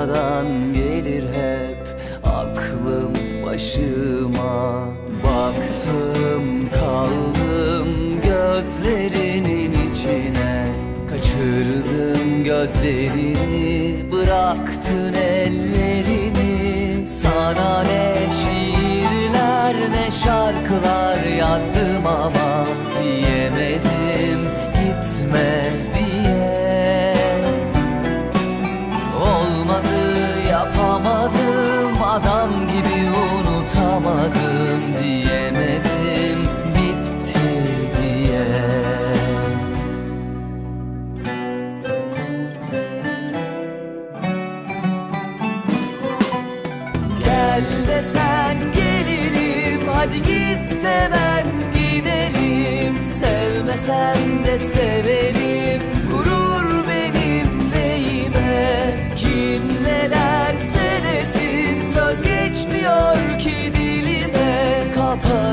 Sonradan gelir hep aklım başıma. Baktım kaldım gözlerinin içine. Kaçırdım gözlerini bıraktın ellerimi Gel desen gelirim. Hadi git de ben gidelim. Sevmesen de severim. Gurur benim neyime Kim ne derse desin. Söz geçmiyor ki dilime. Kapanırım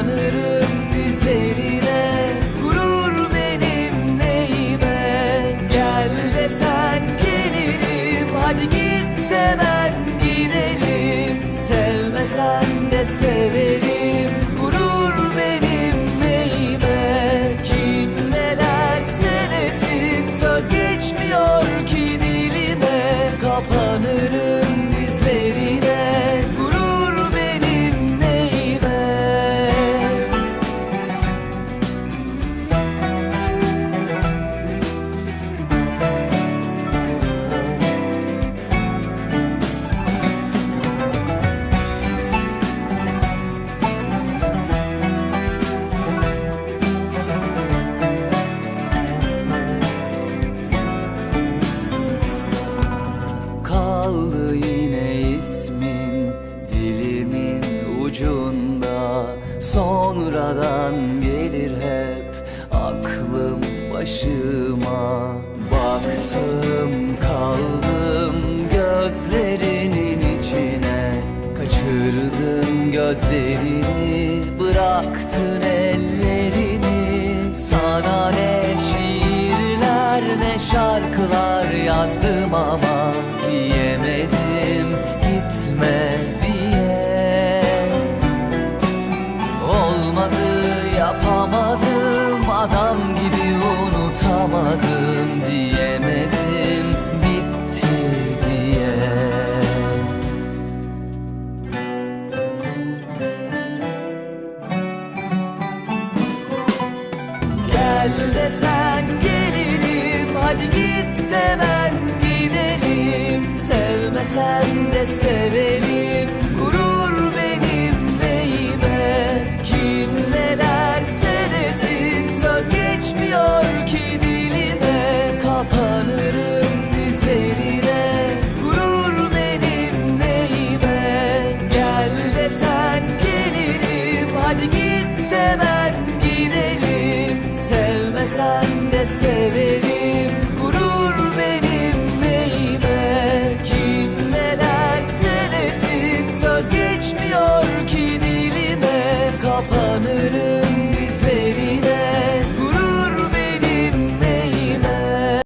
Sonradan gelir hep aklım başıma. Baktım kaldım gözlerinin içine. Kaçırdın gözlerini bıraktın ellerimi desen gelirim Hadi git de ben gidelim. Sevmesen de severim Gurur benim neyime? Kim ne derse desin Söz geçmiyor ki dilime. Kapanırım dizlerine Gurur benim neyime? Gel desen gelirim Hadi git derse desin